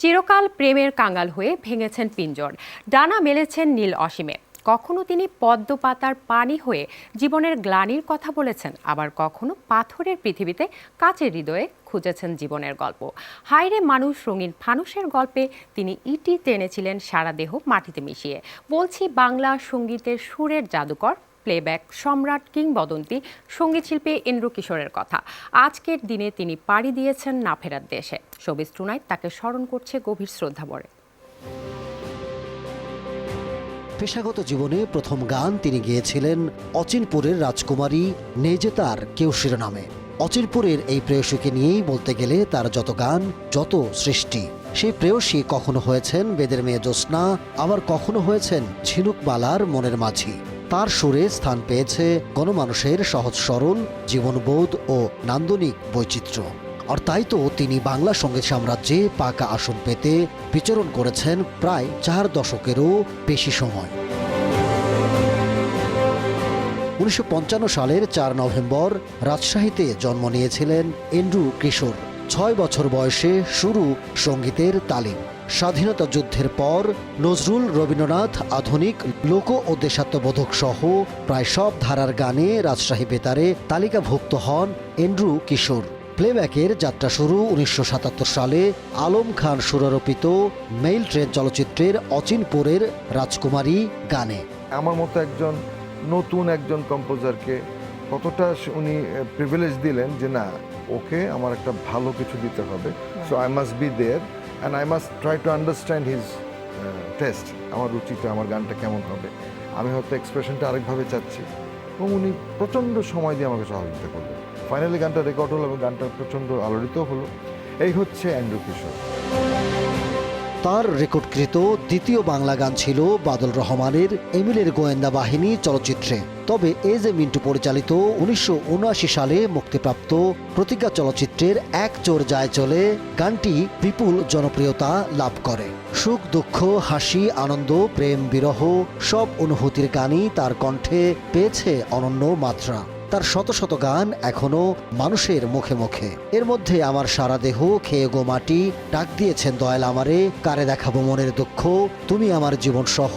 চিরকাল প্রেমের কাঙ্গাল হয়ে ভেঙেছেন পিঞ্জর। ডানা মেলেছেন নীল অসীমে। কখনো তিনি পদ্ম পাতার পানি হয়ে জীবনের গ্লানির কথা বলেছেন, আবার কখনো পাথরের পৃথিবীতে কাচের হৃদয়ে খুঁজেছেন জীবনের গল্প। হাইরে মানুষ রঙিন ফানুষের গল্পে তিনি ইটি টেনেছিলেন সারা দেহ মাটিতে মিশিয়ে। বলছি বাংলা সঙ্গীতের সুরের জাদুকর প্লেব্যাক সম্রাট কিংবদন্তি সঙ্গীতশিল্পী ইন্দ্র কিশোরের কথা। আজকের দিনে তিনি পাড়ি দিয়েছেন না ফেরার দেশে। শোবিজ টুনাইট তাকে স্মরণ করছে গভীর শ্রদ্ধাভরে পেশাগত জীবনে প্রথম গান তিনি গেয়েছিলেন অচিনপুরের রাজকুমারী নেই যে তার কেউ শিরোনামে। অচিনপুরের এই প্রেয়সীকে নিয়েই বলতে গেলে তার যত গান, যত সৃষ্টি। সেই প্রেয়সী কখনো হয়েছেন বেদের মেয়ে জ্যোৎস্না, আবার কখনো হয়েছেন ঝিনুকবালার মনের মাঝি। তার সুরে স্থান পেয়েছে গণমানুষের সহজ সরল জীবনবোধ ও নান্দনিক বৈচিত্র্য। আর তাই তো তিনি বাংলা সংগীত সাম্রাজ্যে পাকা আসন পেতে বিচরণ করেছেন প্রায় চার দশকেরও বেশি সময়। উনিশশো পঞ্চান্ন সালের চার নভেম্বর রাজশাহীতে জন্ম নিয়েছিলেন এন্ড্রু কিশোর। ছয় বছর বয়সে শুরু সঙ্গীতের তালিম। স্বাধীনতা যুদ্ধের পর নজরুল রবীন্দ্রনাথ আধুনিক লোক ও দেশাত্মবোধক সহ প্রায় সব ধারার গানে রাজশাহী বেতারে তালিকাভুক্ত হন এন্ড্রু কিশোর। প্লেব্যাকের যাত্রা শুরু উনিশশো সাতাত্তর সালে আলম খান সুরারোপিত মেইল ট্রেন চলচ্চিত্রের অচিনপুরের রাজকুমারী গানে। আমার মতো একজন নতুন একজন কম্পোজারকে কতটা উনি প্রিভিলেজ দিলেন যে না ওকে আমার একটা ভালো কিছু দিতে হবে। So I must be there and I must try to understand his taste আমার রুচিটা আমার গানটা কেমন হবে। আমি হয়তো এক্সপ্রেশনটা আরেকভাবে চাচ্ছি। এবং উনি প্রচণ্ড সময় দিয়ে আমাকে সহযোগিতা করলেন। ফাইনালি গানটা রেকর্ড হলো এবং গানটা প্রচণ্ড আলোড়িত হলো। এই হচ্ছে অ্যান্ড্রু কিশোর। তার রেকর্ডকৃত দ্বিতীয় বাংলা গান ছিল বাদল রহমানের এমিলের গোয়েন্দা বাহিনী চলচ্চিত্রে। তবে এ যে মিন্টু পরিচালিত উনিশশো উনআশি সালে মুক্তিপ্রাপ্ত প্রতিজ্ঞা চলচ্চিত্রের এক চোর যায় চলে, গানটি বিপুল জনপ্রিয়তা লাভ করে। সুখ, দুঃখ, হাসি, আনন্দ, প্রেম, বিরহ সব অনুভূতির গানই তার কণ্ঠে পেয়েছে অনন্য মাত্রা। তার শত শত গান এখনও মানুষের মুখে মুখে। এর মধ্যে আমার সারা দেহ খেয়ে গো মাটি, ডাক দিয়েছেন দয়াল আমারে, কারে দেখাবো মনের দুঃখ? তুমি আমার জীবন সহ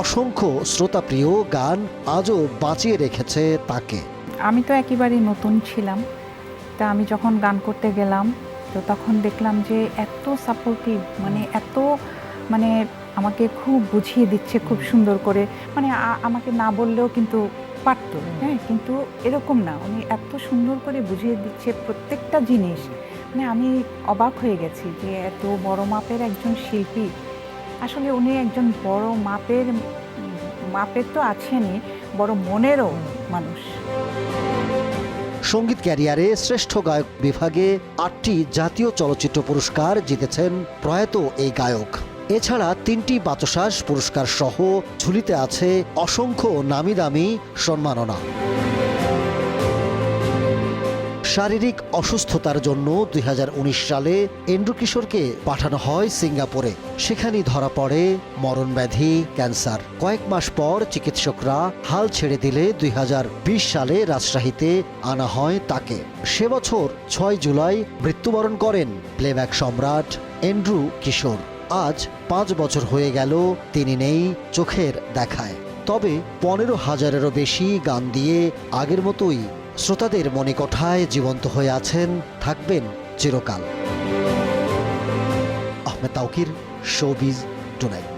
অসংখ্য শ্রোতাপ্রিয় গান আজও বাঁচিয়ে রেখেছে তাকে। আমি তো একেবারেই নতুন ছিলাম, তা আমি যখন গান করতে গেলাম, তো তখন দেখলাম যে এত সাপোর্টিভ মানে এত মানে আমাকে খুব বুঝিয়ে দিচ্ছে খুব সুন্দর করে। মানে আমাকে না বললেও কিন্তু পারতো হ্যাঁ কিন্তু এরকম না। উনি এত সুন্দর করে বুঝিয়ে দিচ্ছে প্রত্যেকটা জিনিস। মানে আমি অবাক হয়ে গেছি যে এত বড় মাপের একজন শিল্পী। আসলে উনি একজন বড় মাপের মাপের তো আছেনই, বড় মনেরও মানুষ। সংগীত ক্যারিয়ারে শ্রেষ্ঠ গায়ক বিভাগে আটটি জাতীয় চলচ্চিত্র পুরস্কার জিতেছেন প্রয়াত এই গায়ক। এছাড়া তিনটি বাচসাস পুরস্কার সহ ঝুলিতে আছে অসংখ্য নামি দামি সম্মাননা। শারীরিক অসুস্থতার জন্য দুই হাজার উনিশ সালে এন্ড্রু কিশোরকে পাঠানো হয় সিঙ্গাপুরে। সেখানেই ধরা পড়ে মরণব্যাধি ক্যান্সার। কয়েক মাস পর চিকিৎসকরা হাল ছেড়ে দিলে দুই হাজার বিশ সালে রাজশাহীতে আনা হয় তাকে। সে বছর ছয় জুলাই মৃত্যুবরণ করেন প্লেব্যাক সম্রাট এন্ড্রু কিশোর। আজ পাঁচ বছর হয়ে গেল তিনি নেই চোখের দেখায়। তবে পনেরো হাজারেরও বেশি গান দিয়ে আগের মতোই শ্রোতাদের মনে কঠায় জীবন্ত হয়ে আছেন, থাকবেন চিরকাল। Ahmed Taukir showbiz tonight.